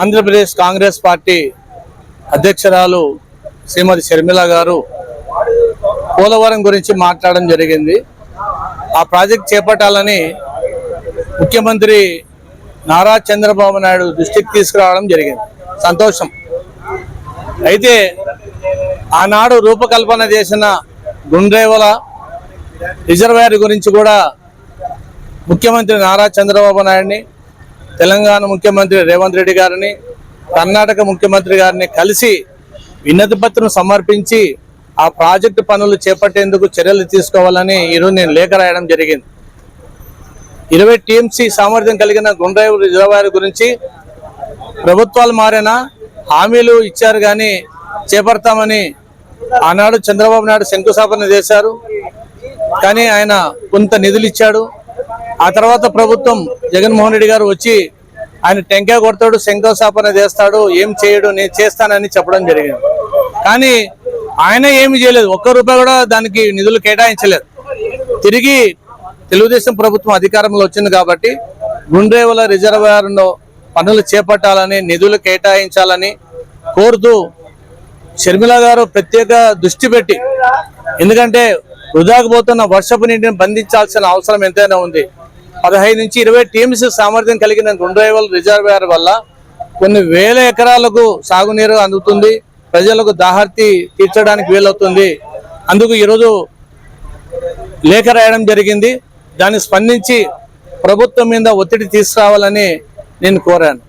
Andhra Pradesh Congress party అధ్యక్షురాలు శ్రీమతి షర్మిల గారు పోలవరం గురించి మాట్లాడడం జరిగింది. ఆ ప్రాజెక్ట్ చేపట్టాలని ముఖ్యమంత్రి నారా చంద్రబాబు నాయుడు దృష్టికి తీసుకురావడం జరిగింది. సంతోషం. అయితే ఆనాడు రూపకల్పన చేసిన గుండ్రేవల రిజర్వాయర్ గురించి కూడా ముఖ్యమంత్రి నారా చంద్రబాబు నాయుడిని తెలంగాణ ముఖ్యమంత్రి రేవంత్ రెడ్డి గారిని కర్ణాటక ముఖ్యమంత్రి గారిని కలిసి వినతి పత్రం సమర్పించి ఆ ప్రాజెక్టు పనులు చేపట్టేందుకు చర్యలు తీసుకోవాలని ఈరోజు నేను లేఖ రాయడం జరిగింది. ఇరవై టీఎంసీ సామర్థ్యం కలిగిన గుండ్రాయి రిజర్వాయర్ గురించి ప్రభుత్వాలు మారినా హామీలు ఇచ్చారు కానీ చేపడతామని ఆనాడు చంద్రబాబు నాయుడు శంకుస్థాపన చేశారు. కానీ ఆయన కొంత నిధులు ఇచ్చాడు. ఆ తర్వాత ప్రభుత్వం జగన్మోహన్ రెడ్డి గారు వచ్చి ఆయన టెంకాయ కొడతాడు శంకుస్థాపన చేస్తాడు ఏం చేయడు నేను చేస్తానని చెప్పడం జరిగింది. కానీ ఆయన ఏమి చేయలేదు. ఒక్క రూపాయి కూడా దానికి నిధులు కేటాయించలేదు. తిరిగి తెలుగుదేశం ప్రభుత్వం అధికారంలో వచ్చింది కాబట్టి గుండ్రేవల రిజర్వాయర్లో పనులు చేపట్టాలని నిధులు కేటాయించాలని కోరుతూ షర్మిల గారు ప్రత్యేక దృష్టి పెట్టి ఎందుకంటే వృధాకు పోతున్న వర్షపు నీటిని బంధించాల్సిన అవసరం ఎంతైనా ఉంది. పదహైదు నుంచి ఇరవై టీమ్స్ సామర్థ్యం కలిగిన గుండ్రేవల్ రిజర్వాయర్ వల్ల కొన్ని వేల ఎకరాలకు సాగునీరు అందుతుంది. ప్రజలకు దాహర్తి తీర్చడానికి వీలవుతుంది. అందుకు ఈరోజు లేఖ రాయడం జరిగింది. దాన్ని స్పందించి ప్రభుత్వం మీద ఒత్తిడి తీసుకురావాలని నేను కోరాను.